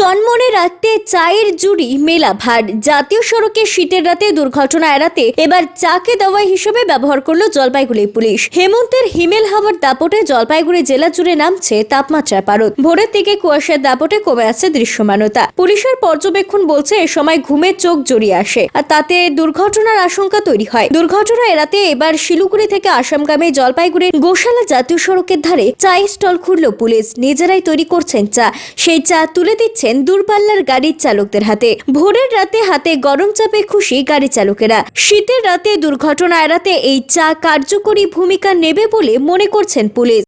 চনমনে রাতে চায়ের জুড়ি মেলা ভার। জাতীয় সড়কে শীতের রাতে দুর্ঘটনা এড়াতে এবার চাকে দাওয়াই হিসেবে ব্যবহার করল জলপাইগুড়ি পুলিশ। হেমন্তের হিমেল হাওয়ার দাপটে জলপাইগুড়ি জেলা জুড়ে নামছে তাপমাত্রা পারদ। ভোরের দিকে কুয়াশার দাপটে কমে আসছে দৃশ্যমানতা। পুলিশের পর্যবেক্ষণ বলছে, এ সময় ঘুমের চোখ জড়িয়ে আসে আর তাতে দুর্ঘটনার আশঙ্কা তৈরি হয়। দুর্ঘটনা এড়াতে এবার শিলিগুড়ি থেকে আসামগামী জলপাইগুড়ির গোশালা জাতীয় সড়কের ধারে চায়ের স্টল খুলল পুলিশ। নিজেরাই তৈরি করছেন চা। সেই চা তুলে দিচ্ছেন দূরপাল্লার গাড়ির চালকদের হাতে। ভোরের রাতে হাতে গরম চাপে খুশি গাড়ি চালকেরা। শীতের রাতে দুর্ঘটনা এড়াতে এই চা কার্যকরী ভূমিকা নেবে বলে মনে করছেন পুলিশ।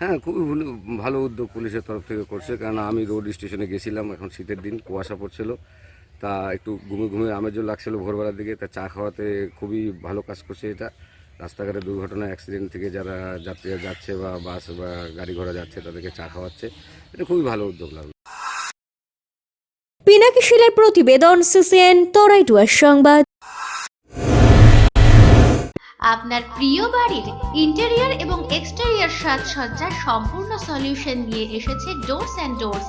হ্যাঁ খুবই ভালো উদ্যোগ পুলিশের তরফ থেকে করছে। কারণ আমি রোড স্টেশনে গেছিলাম, এখন শীতের দিন, কুয়াশা পড়ছিল। তা একটু ঘুমে ঘুমে আমেজও লাগছিল ভোরবেলার দিকে। তা চা খাওয়াতে খুবই ভালো কাজ করছে এটা। রাস্তাঘাটে দুর্ঘটনা অ্যাক্সিডেন্ট থেকে যারা যাত্রীরা যাচ্ছে বা বাস বা গাড়ি ঘোড়া যাচ্ছে, তাদেরকে চা খাওয়াচ্ছে। এটা খুবই ভালো উদ্যোগ লাগল পিনাকি শিলের প্রতিবেদন সিসিএন তরাইটুয়ার সংবাদ। আপনার প্রিয় বাড়ির ইন্টেরিয়ার এবং এক্সটেরিয়র সাজসজ্জার সম্পূর্ণ সলিউশন নিয়ে এসেছে ডোরস অ্যান্ড ডোরস